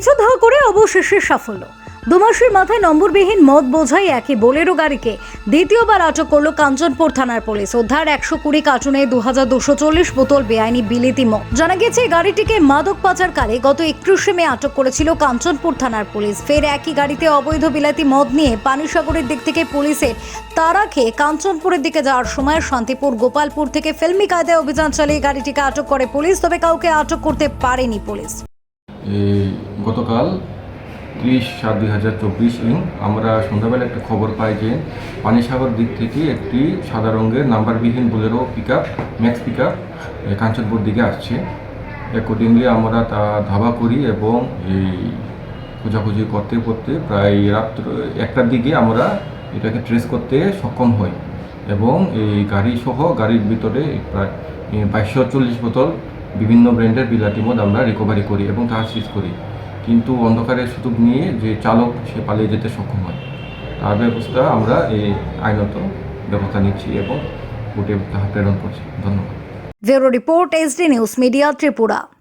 পিছু ধাওয়া করে অবশেষে সাফল্য। দু মাসের মাথায় নম্বরবিহীন মদ বোঝাই একই বোলেরো গাড়িকে দ্বিতীয়বার আটক করল কাঞ্চনপুর থানার পুলিশ। উদ্ধার একশো কুড়ি কার্টুনে দু হাজার দুশো চল্লিশ বোতল বেআইনি বিলিতি মদ। জানা গেছে গাড়িটিকে মাদক পাচারকালে গত একত্রিশে মে আটক করেছিল কাঞ্চনপুর থানার পুলিশ। ফের একই গাড়িতে অবৈধ বিলাতি মদ নিয়ে পানিসাগরের দিক থেকে পুলিশের তারা খেয়ে কাঞ্চনপুরের দিকে যাওয়ার সময় শান্তিপুর গোপালপুর থেকে ফিল্মি কায়দায় অভিযান চালিয়ে গাড়িটিকে আটক করে পুলিশ, তবে কাউকে আটক করতে পারেনি পুলিশ। গতকাল ত্রিশ সাত দুই হাজার চব্বিশ ইং আমরা সন্ধ্যাবেলা একটা খবর পাই যে পানিসাগর দিক থেকে একটি সাদা রঙের নাম্বারবিহীন Bolero pick up Max pick up Kanchanpur দিকে আসছে। অ্যাকর্ডিংলি আমরা তা ধাবা করি এবং এই খোঁজাখুঁজি করতে করতে প্রায় রাত্র একটার দিকে আমরা এটাকে ট্রেস করতে সক্ষম হই এবং এই গাড়ি সহ গাড়ির ভিতরে প্রায় বাইশশো চল্লিশ বোতল বিভিন্ন ব্র্যান্ডের বিলাতি মদ আমরা রিকভারি করি এবং তা সিজ করি। কিন্তু অন্ধকারের সুযোগ নিয়ে যে চালক, সে পালিয়ে যেতে সক্ষম হয়। তার ব্যবস্থা আমরা এই আইনত ব্যবস্থা নিচ্ছি এবং কোর্টে তাহা প্রেরণ করছি। ধন্যবাদ। Bureau report SD news media Tripura.